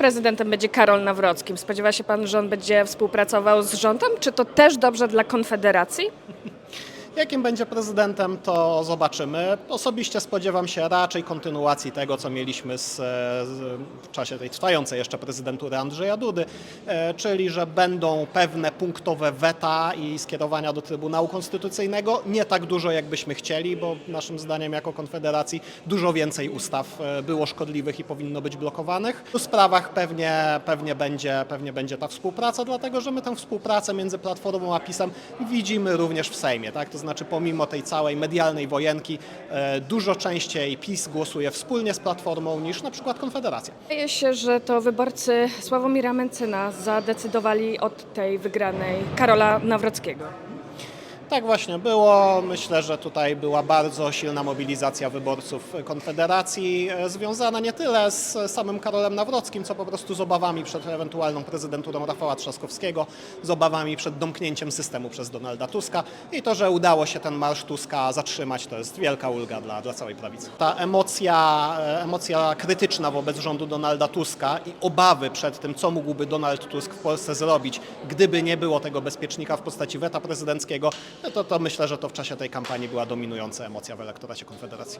prezydentem będzie Karol Nawrockim. Spodziewa się pan, że on będzie współpracował z rządem? Czy to też dobrze dla Konfederacji? Jakim będzie prezydentem, to zobaczymy. Osobiście spodziewam się raczej kontynuacji tego, co mieliśmy z, e, w czasie tej trwającej jeszcze prezydentury Andrzeja Dudy, e, czyli że będą pewne punktowe weta i skierowania do Trybunału Konstytucyjnego. Nie tak dużo, jakbyśmy chcieli, bo naszym zdaniem jako Konfederacji dużo więcej ustaw e, było szkodliwych i powinno być blokowanych. W sprawach pewnie, pewnie, będzie, pewnie będzie ta współpraca, dlatego że my tę współpracę między Platformą a PiSem widzimy również w Sejmie. Tak? To znaczy pomimo tej całej medialnej wojenki e, dużo częściej PiS głosuje wspólnie z Platformą niż na przykład Konfederacja. Wydaje się, że to wyborcy Sławomira Mencyna zadecydowali od tej wygranej Karola Nawrockiego. Tak właśnie było. Myślę, że tutaj była bardzo silna mobilizacja wyborców Konfederacji, e, związana nie tyle z samym Karolem Nawrockim, co po prostu z obawami przed ewentualną prezydenturą Rafała Trzaskowskiego, z obawami przed domknięciem systemu przez Donalda Tuska i to, że udało się ten marsz Tuska zatrzymać, to jest wielka ulga dla, dla całej prawicy. Ta emocja, e, emocja krytyczna wobec rządu Donalda Tuska i obawy przed tym, co mógłby Donald Tusk w Polsce zrobić, gdyby nie było tego bezpiecznika w postaci weta prezydenckiego, to, to myślę, że to w czasie tej kampanii była dominująca emocja w elektoracie Konfederacji.